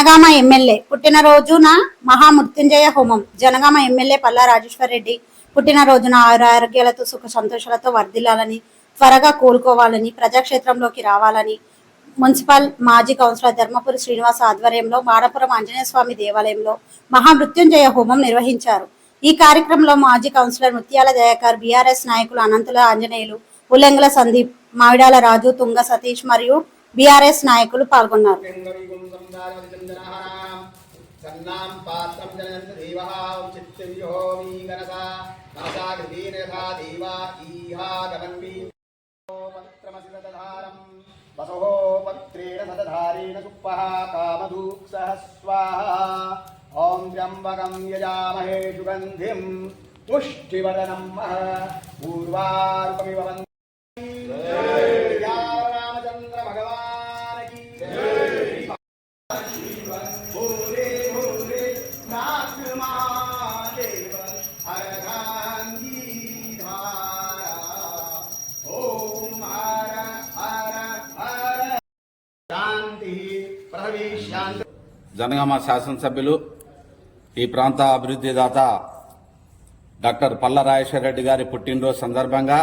Janagama MLA. పుట్టినరోజున మహామృత్యుంజయ హోమం. జనగామ ఎమ్మెల్యే పల్లా రాజేశ్వర్ రెడ్డి పుట్టినరోజున ఆరు ఆరోగ్యాలతో సుఖ సంతోషాలతో వర్ధిల్లాలని త్వరగా కోలుకోవాలని ప్రజాక్షేత్రంలోకి రావాలని మున్సిపల్ మాజీ కౌన్సిలర్ ధర్మపురి శ్రీనివాస ఆధ్వర్యంలో మాడపురం ఆంజనేయ స్వామి దేవాలయంలో మహామృత్యుంజయ హోమం నిర్వహించారు. ఈ కార్యక్రమంలో మాజీ కౌన్సిలర్ ముత్యాల దయాకర్ బీఆర్ఎస్ నాయకులు అనంతుల ఆంజనేయులు ఉల్లెంగుల సందీప్ మావిడాల రాజు తుంగ సతీష్ మరియు బీఆర్ఎస్ నాయకులు పాల్గొన్నారు. पारवतिचन्दनहराम् सन्नां पात्रं जनयन्त देवः चित्तव्यो वीगनसा। मनसा कृतेन यथा देवा ईहागमन्वी पत्रमसि दधारम् वसोः पत्रेण सदधारेण सुप्पः कामधूक्सः स्वाहा ॐ त्र्यम्बकं यजामहे सुगन्धिं पुष्टिवदनं पूर्वार्पमिव జనగామ శాసనసభ్యులు ఈ ప్రాంత అభివృద్ధి దాత డాక్టర్ పల్ల రాజేశ్వర రెడ్డి గారి పుట్టినరోజు సందర్భంగా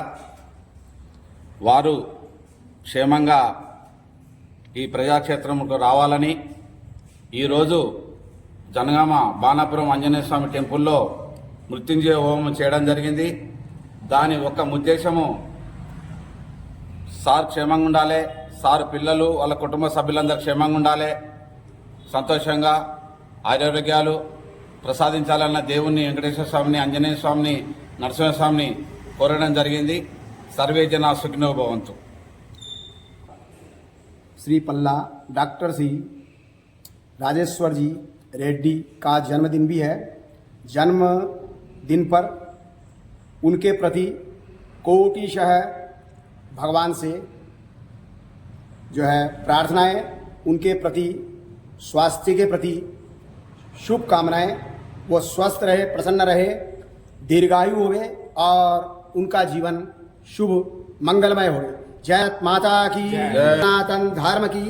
వారు క్షేమంగా ఈ ప్రజాక్షేత్రంకు రావాలని ఈరోజు జనగామ బాణాపురం ఆంజనేయ స్వామి టెంపుల్లో మృత్యుంజయ హోమం చేయడం జరిగింది. దాని ఒక ఉద్దేశము సార్ క్షేమంగా ఉండాలి సార్ పిల్లలు వాళ్ళ కుటుంబ సభ్యులందరూ క్షేమంగా ఉండాలి సంతోషంగా ఆరోగ్యాలు ప్రసాదించాలన్న దేవుణ్ణి వెంకటేశ్వర స్వామిని ఆంజనేయ స్వామిని నరసింహస్వామిని కోరడం జరిగింది సర్వే జన సుఖినో భవంతు श्री पल्ला डॉक्टर श्री राजेश्वर जी रेड्डी का जन्मदिन भी है जन्म दिन पर उनके प्रति कोटिशः भगवान से जो है प्रार्थनाएं उनके प्रति स्वास्थ्य के प्रति शुभ कामनाएं वो स्वस्थ रहे प्रसन्न रहे दीर्घायु होवे और उनका जीवन शुभ मंगलमय हो जय माता की सनातन धर्म की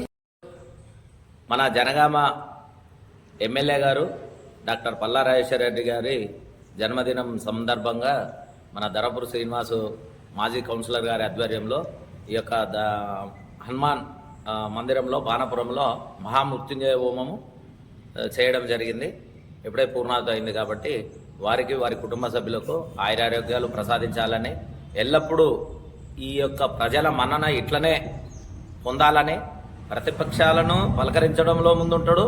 మన జనగామ ఎమ్మెల్యే గారు డాక్టర్ పల్లా రాజేశ్వర రెడ్డి గారి జన్మదినం సందర్భంగా మన ధరపురు శ్రీనివాసు మాజీ కౌన్సిలర్ గారి ఆధ్వర్యంలో ఈ యొక్క ద- హనుమాన్ ఆ, మందిరంలో బాణపురంలో మహామృత్యుంజయ హోమము చేయడం జరిగింది. ఇప్పుడే పూర్ణాహుతి అయింది కాబట్టి వారికి వారి కుటుంబ సభ్యులకు ఆయురారోగ్యాలు ప్రసాదించాలని ఎల్లప్పుడూ ఈ యొక్క ప్రజల మన్నన ఇట్లనే పొందాలని ప్రతిపక్షాలను పలకరించడంలో ముందుంటాడు.